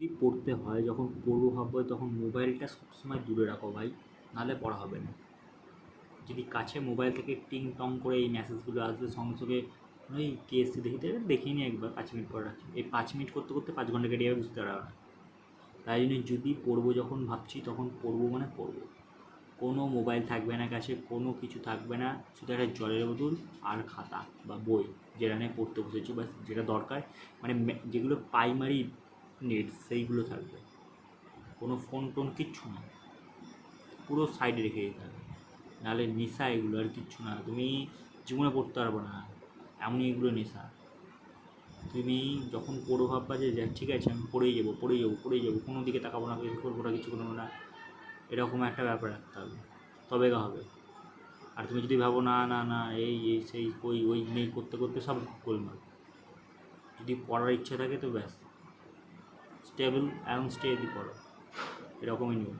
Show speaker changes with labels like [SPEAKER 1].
[SPEAKER 1] পড়তে হয়, যখন পড়ব ভাববো, তখন মোবাইলটা সবসময় দূরে রাখো ভাই, নাহলে পড়া হবে না। যদি কাছে মোবাইল থেকে টিং টং করে এই মেসেজগুলো আসবে, সঙ্গে সঙ্গে ওই কেএসসি দেখিতে দেখিনি নি একবার পাঁচ মিনিট পর রাখছি। এই পাঁচ মিনিট করতে করতে পাঁচ ঘণ্টা কেটে যাবে, বুঝতে পারবে না। তাই জন্য যদি পড়ব যখন ভাবছি, তখন পড়ব মানে পড়ব। কোনো মোবাইল থাকবে না কাছে, কোনো কিছু থাকবে না, শুধু একটা জলের বোতল আর খাতা বা বই যেটা নিয়ে পড়তে বসেছি বা যেটা দরকার। মানে যেগুলো প্রাইমারি নিড সেইগুলো থাকবে। কোনো ফোন টোন কিচ্ছু না। পুরো সাইডে রেখে যেতে হবে। নাহলে নেশা এগুলো আর কিচ্ছু না। তুমি জীবনে পড়তে পারব না। এমনই এগুলো নেশা। তুমি যখন পড়ো ভাববা যে ঠিক আছে, আমি পড়েই যাব পড়েই যাব পড়েই যাব। কোনো দিকে তাকাবো না, কিছু করব না, কিছু করব না। এরকম একটা ব্যাপার রাখতে হবে। তবে গা হবে। আর তুমি যদি ভাবো, না না না, এই এই, সেই, ওই ওই, নেই, করতে করতে সব গোলমাল। যদি পড়ার ইচ্ছা থাকে তো ব্যাস। স্টেবল অ্যান্ড স্টে করো। এরকমই নিয়ম।